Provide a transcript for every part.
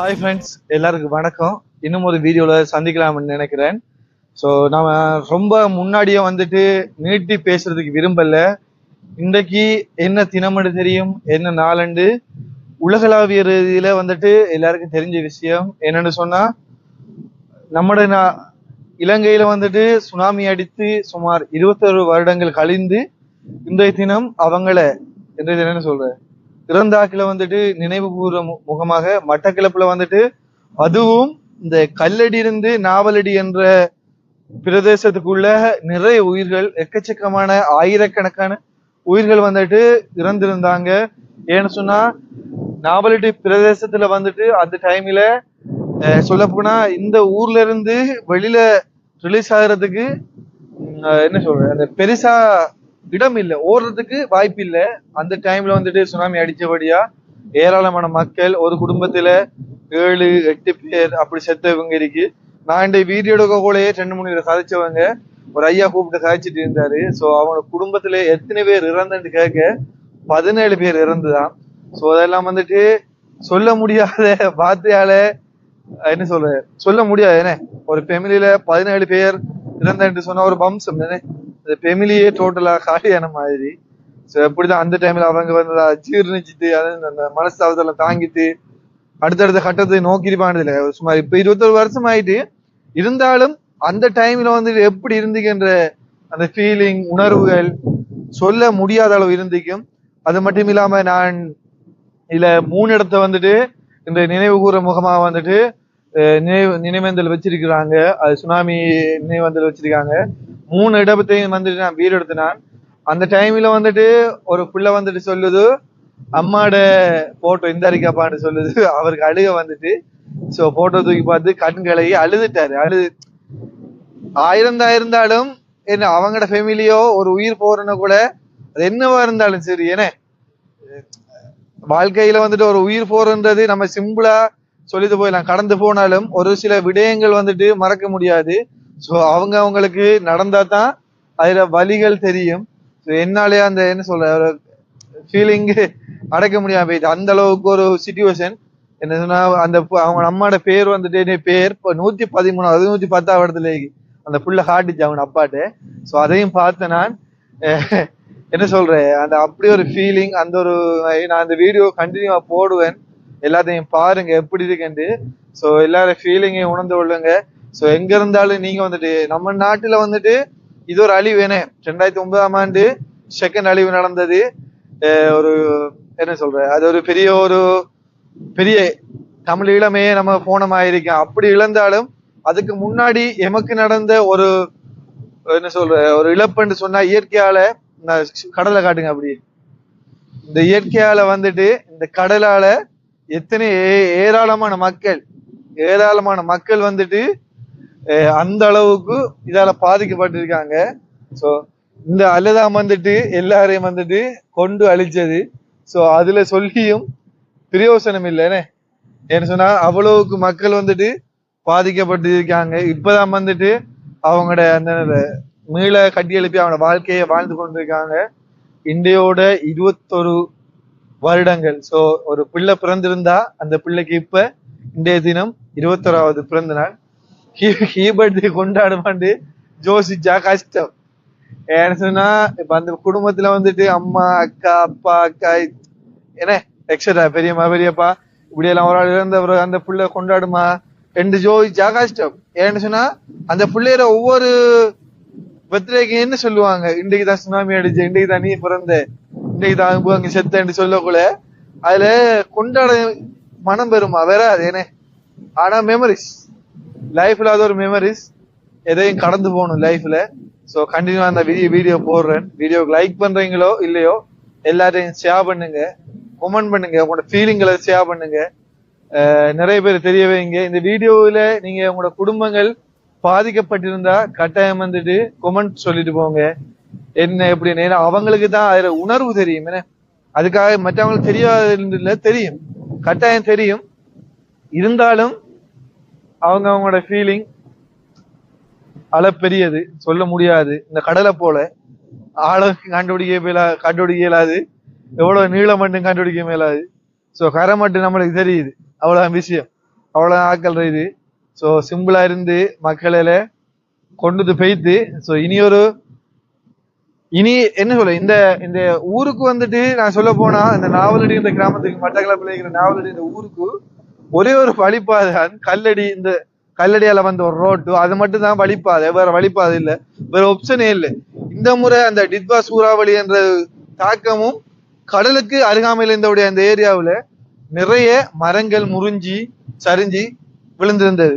Hi friends எல்லாருக்கும் வணக்கம். இன்னும் ஒரு வீடியோவில் சந்திக்கலாம்னு நினைக்கிறேன். ஸோ நம்ம ரொம்ப முன்னாடியே வந்துட்டு நீட்டி பேசுறதுக்கு விரும்பல. இன்றைக்கு என்ன தினமண்டு தெரியும் என்ன நாளண்டு? உலகளாவிய ரீதியில் வந்துட்டு எல்லாருக்கும் தெரிஞ்ச விஷயம் என்னன்னு சொன்னால் நம்மட இலங்கையில் வந்துட்டு சுனாமி அடித்து சுமார் இருபத்தொரு வருடங்கள் கழிந்து இன்றைய தினம் அவங்கள இன்றைய தினம்னு சொல்கிறேன் இறந்தாக்கில வந்துட்டு நினைவுபூர்வ முகமாக மட்டக்கிழப்புல வந்துட்டு அதுவும் இந்த கல்லடி இருந்து நாவலடி என்ற பிரதேசத்துக்குள்ள நிறைய உயிர்கள் எக்கச்சக்கமான ஆயிரக்கணக்கான உயிர்கள் வந்துட்டு இறந்திருந்தாங்க. ஏன்னு சொன்னா நாவலடி பிரதேசத்துல வந்துட்டு அந்த டைம்ல சொல்ல போனா இந்த ஊர்ல இருந்து வெளியில ரிலீஸ் ஆகுறதுக்கு என்ன சொல்றது அந்த பெருசா இடம் இல்லை ஓடுறதுக்கு வாய்ப்பு இல்லை அந்த டைம்ல வந்துட்டு சுனாமி அடிச்சபடியா ஏராளமான மக்கள் ஒரு குடும்பத்துல ஏழு எட்டு பேர் அப்படி செத்தவங்க இருக்கு. நான் இந்த வீடியோட கூடயே ரெண்டு மூணு பேர் கதைச்சவங்க ஒரு ஐயா கூப்பிட்டு கதைச்சிட்டு இருந்தாரு. சோ அவங்க குடும்பத்துல எத்தனை பேர் இறந்துன்னு கேட்க பதினேழு பேர் இறந்துதான். சோ அதெல்லாம் வந்துட்டு சொல்ல முடியாத வார்த்தையால என்ன சொல்ற சொல்ல முடியாது என்ன? ஒரு ஃபேமிலியில பதினேழு பேர் இறந்தேன் சொன்னா ஒரு வம்சம் தானே இந்த ஃபேமிலியே டோட்டலா காலியான மாதிரி. ஸோ எப்படிதான் அந்த டைம்ல அவங்க வந்து அதை ஜீர்ணிச்சுட்டு அது அந்த மனஸ்தாபத்தெல்லாம் தாங்கிட்டு அடுத்தடுத்த கட்டத்தை நோக்கிருப்பானது இல்லை. சுமார் இப்ப இருபத்தொரு வருஷம் ஆயிட்டு இருந்தாலும் அந்த டைம்ல வந்து எப்படி இருந்துக்கின்ற அந்த ஃபீலிங் உணர்வுகள் சொல்ல முடியாத அளவு இருந்திக்கும் அது மட்டும் இல்லாம நான் இதுல மூணு இடத்த வந்துட்டு இந்த நினைவு கூற முகமா வந்துட்டு நினைவு நினைவேந்தல் வச்சிருக்கிறாங்க. அது சுனாமி நினைவேந்தல் வச்சிருக்காங்க. மூணு இடத்தையும் வந்துட்டு நான் வீடு எடுத்தினான். அந்த டைம்ல வந்துட்டு ஒரு புள்ள வந்துட்டு சொல்லுது அம்மாட போட்டோ இந்த அறிக்கைப்பான்னு சொல்லுது. அவருக்கு அழுக வந்துட்டு. சோ போட்டோ தூக்கி பார்த்து கண்களை அழுதுட்டாரு. அழுது ஆயிரம் தான் இருந்தாலும் என்ன அவங்களோட ஃபேமிலியோ ஒரு உயிர் போறன கூட அது என்னவா இருந்தாலும் சரி என்ன வாழ்க்கையில வந்துட்டு ஒரு உயிர் போறன்றது நம்ம சிம்பிளா சொல்லிட்டு போயிடலாம். கடந்து போனாலும் ஒரு சில விடயங்கள் வந்துட்டு மறக்க முடியாது. ஸோ அவங்க அவங்களுக்கு நடந்தா தான் அதுல வழிகள் தெரியும். ஸோ என்னாலே அந்த என்ன சொல்ற ஃபீலிங்கு அடைக்க முடியாமல் முடியாம போயிடுச்சு அந்த அளவுக்கு ஒரு சுச்சுவேஷன் என்ன சொன்னா அந்த அவங்க அம்மாட பேர் வந்துட்டு பேர் இப்போ நூத்தி பதிமூணாவது நூத்தி பத்தாவது இடத்துல அந்த புள்ள ஹாட்டிச்சு அவங்க அப்பாட்டு. ஸோ அதையும் பார்த்தேன் நான் என்ன சொல்றேன் அந்த அப்படி ஒரு ஃபீலிங் அந்த ஒரு நான் அந்த வீடியோ கண்டினியூவா போடுவேன். எல்லாத்தையும் பாருங்க எப்படி இருக்குன்ட்டு. ஸோ எல்லாரும் ஃபீலிங்கையும் உணர்ந்து கொள்ளுங்க. ஸோ எங்க இருந்தாலும் நீங்க வந்துட்டு நம்ம நாட்டுல வந்துட்டு இது ஒரு அழிவு என்ன ரெண்டாயிரத்தி ஒன்பதாம் ஆண்டு செகண்ட் அழிவு நடந்தது. ஒரு என்ன சொல்ற அது ஒரு பெரிய ஒரு பெரிய தமிழ் இளமையே நம்ம போனமாயிருக்கோம். அப்படி இழந்தாலும் அதுக்கு முன்னாடி எமக்கு நடந்த ஒரு என்ன சொல்ற ஒரு இழப்புன்னு சொன்னா இயற்கையால நான் கடலை காட்டுங்க அப்படி. இந்த இயற்கையால வந்துட்டு இந்த கடலால எத்தனை ஏ- ஏராளமான மக்கள் ஏராளமான மக்கள் வந்துட்டு அந்த அளவுக்கு இதால பாதிக்கப்பட்டிருக்காங்க. ஸோ இந்த அல்லதான் வந்துட்டு எல்லாரையும் வந்துட்டு கொண்டு அழிச்சது. ஸோ அதுல சொல்லியும் பிரயோசனம் இல்லைனே ஏன்னு சொன்னா அவ்வளவுக்கு மக்கள் வந்துட்டு பாதிக்கப்பட்டிருக்காங்க. இப்பதான் வந்துட்டு அவங்களோட அந்த மீள கட்டி எழுப்பி அவனோட வாழ்க்கையை வாழ்ந்து கொண்டிருக்காங்க. இந்தியோட இருபத்தொரு வருடங்கள். ஸோ ஒரு பிள்ளை பிறந்திருந்தா அந்த பிள்ளைக்கு இப்ப இன்றைய தினம் இருபத்தொராவது பிறந்த நாள். ஹீ கொண்டாடுமாண்டு ஜோசிச்சா கஷ்டம். ஏன்னு சொன்னா இப்ப அந்த குடும்பத்துல வந்துட்டு அம்மா அக்கா அப்பா அக்கா என்ன? எக்ஸட்ரா பெரியம்மா பெரியப்பா இப்படி எல்லாம் ஒரு ஆள் இறந்தவர் அந்த புள்ள கொண்டாடுமா? ரெண்டு ஜோதிச்சா கஷ்டம். ஏன்னு சொன்னா அந்த பிள்ளையில ஒவ்வொரு பர்த்டேக்கு என்ன சொல்லுவாங்க? இன்றைக்கு தான் சுனாமி அடிச்சு இன்றைக்கு தான் நீ பிறந்த இன்றைக்கு தான் அங்க செத்தன்னு சொல்லக்குள்ள அதுல கொண்டாட மனம் பெறுமா? வேற அது என்ன? ஆனா மெமரிஸ் லைஃப்ல அது ஒரு மெமரிஸ் எதையும் கடந்து போகணும் லைஃப்ல சோ கண்டினியூ அந்த வீடியோ வீடியோ போடுறேன். வீடியோக்கு லைக் பண்றீங்களோ இல்லையோ எல்லாத்தையும் ஷேர் பண்ணுங்க. கமெண்ட் பண்ணுங்க. உங்களோட ஃபீலிங்களை ஷேர் பண்ணுங்க. நிறைய பேர் தெரிய வைங்க. இந்த வீடியோவில் நீங்க உங்களோட குடும்பங்கள் பாதிக்கப்பட்டிருந்தா கட்டாயம் வந்துட்டு கொமெண்ட் சொல்லிட்டு போங்க. என்ன எப்படின்னு ஏன்னா அவங்களுக்கு தான் அதுல உணர்வு தெரியும். என்ன? அதுக்காக மற்றவங்களுக்கு தெரியாத தெரியும். கட்டாயம் தெரியும். இருந்தாலும் அவங்க அவங்களோட ஃபீலிங் அளப்பெரியது சொல்ல முடியாது. இந்த கடலை போல ஆழம் கண்டுபிடிக்க கண்டுபிடிக்க இயலாது. எவ்வளவு நீளம் மட்டும் கண்டுபிடிக்க மேலாது ஸோ கரை மட்டும் நம்மளுக்கு தெரியுது. அவ்வளோதான் விஷயம் அவ்வளோ ஆக்கல் இது. ஸோ சிம்பிளா இருந்து மக்களில கொண்டு பெய்த்து ஸோ இனி ஒரு இனி என்ன சொல்ல இந்த இந்த ஊருக்கு வந்துட்டு நான் சொல்ல போனா இந்த நாவலடி இந்த கிராமத்துக்கு மட்டக்களப்பில் இருக்கிற நாவலடி இந்த ஊருக்கு ஒரே ஒரு வழிப்பாதை கல்லடி இந்த கல்லடியால வந்த ஒரு ரோட்டு அது மட்டும் தான் வழிப்பாதை வேற வழிப்பாதை இல்ல. வேற ஆப்ஷனே இல்லை. இந்த முறை அந்த டிட்பா சூறாவளி என்ற தாக்கமும் கடலுக்கு அருகாமையில் இருந்தவுடைய அந்த ஏரியாவில் நிறைய மரங்கள் முறிஞ்சி சரிஞ்சு விழுந்திருந்தது.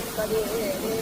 Tadi.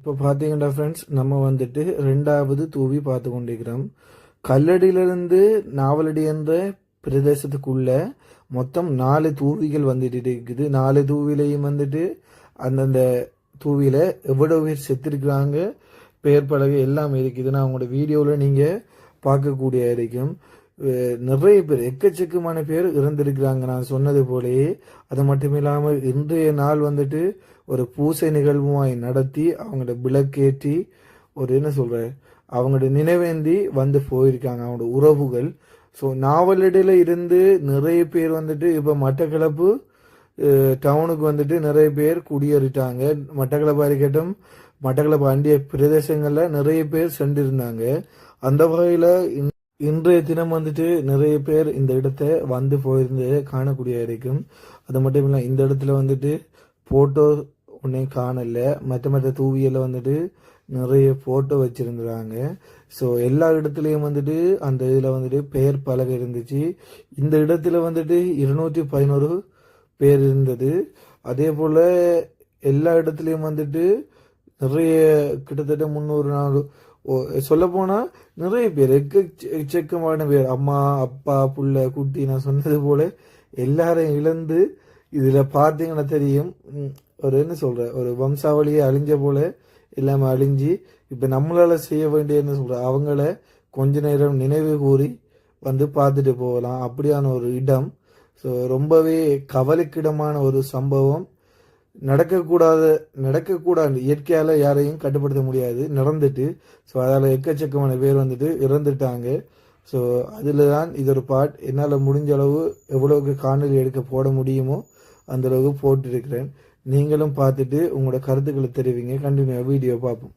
இப்போ பார்த்தீங்கன்னா ஃப்ரெண்ட்ஸ் நம்ம வந்துட்டு ரெண்டாவது தூவி பார்த்து கொண்டிருக்கிறோம். கல்லடியிலிருந்து நாவலடி என்ற பிரதேசத்துக்குள்ள மொத்தம் நாலு தூவிகள் வந்துட்டு இருக்குது. நாலு தூவிலையும் வந்துட்டு அந்தந்த தூவில எவ்வளவு பேர் செத்துருக்குறாங்க பெயர் பலகை எல்லாம் இருக்குது. நான் உங்களோட வீடியோவில் நீங்கள் பார்க்கக்கூடிய இருக்கும். நிறைய பேர் எக்கச்சக்கமான பேர் இறந்திருக்கிறாங்க. நான் சொன்னது போலயே அது மட்டும் இல்லாமல் இன்றைய நாள் வந்துட்டு ஒரு பூசை நிகழ்வுமாய் நடத்தி அவங்களோட விளக்கேற்றி ஒரு என்ன சொல்ற அவங்களோட நினைவேந்தி வந்து போயிருக்காங்க. அவங்களோட உறவுகள். ஸோ நாவலடியில் இருந்து நிறைய பேர் வந்துட்டு இப்போ மட்டக்களப்பு டவுனுக்கு வந்துட்டு நிறைய பேர் குடியேறிட்டாங்க. மட்டக்களப்பு அறிக்கட்டும் மட்டக்களப்பு அண்டிய பிரதேசங்களில் நிறைய பேர் சென்றிருந்தாங்க. அந்த வகையில் இன்றைய தினம் வந்துட்டு நிறைய பேர் இந்த இடத்த வந்து போயிருந்து காணக்கூடிய இருக்கும் அது மட்டும் இல்லை இந்த இடத்துல வந்துட்டு போட்டோ ஒன்றையும் காணல. மற்ற மற்ற தூவியில் வந்துட்டு நிறைய போட்டோ வச்சுருந்துறாங்க ஸோ எல்லா இடத்துலையும் வந்துட்டு அந்த இதில் வந்துட்டு பெயர் பலகை இருந்துச்சு. இந்த இடத்துல வந்துட்டு இருநூற்றி பதினோரு பேர் இருந்தது. அதே போல் எல்லா இடத்துலையும் வந்துட்டு நிறைய கிட்டத்தட்ட முந்நூறு நாலு சொல்ல போனா நிறைய பேர். எக்கச்சக்கமான பேர். அம்மா அப்பா புள்ள குட்டி நான் சொன்னது போல எல்லாரையும் இழந்து இதுல பார்த்தீங்கன்னா தெரியும். ஒரு என்ன சொல்ற? ஒரு வம்சாவளியை அழிஞ்ச போல எல்லாமே அழிஞ்சு இப்ப நம்மளால செய்ய வேண்டிய என்ன சொல்ற? அவங்கள கொஞ்ச நேரம் நினைவு கூறி வந்து பார்த்துட்டு போகலாம். அப்படியான ஒரு இடம். ஸோ ரொம்பவே கவலைக்கிடமான ஒரு சம்பவம். நடக்கக்கூடாத நடக்கக்கூடாது. இயற்கையால் யாரையும் கட்டுப்படுத்த முடியாது. நடந்துட்டு ஸோ அதால் எக்கச்சக்கமான பேர் வந்துட்டு இறந்துட்டாங்க. ஸோ அதில் தான் இது ஒரு பார்ட் என்னால் முடிஞ்ச அளவு எவ்வளவுக்கு காணொலி எடுக்க போட முடியுமோ அந்த அளவுக்கு போட்டிருக்கிறேன். நீங்களும் பார்த்துட்டு உங்களோட கருத்துக்களை தெரிவிங்க. கண்டினியூ வீடியோ பார்ப்போம்.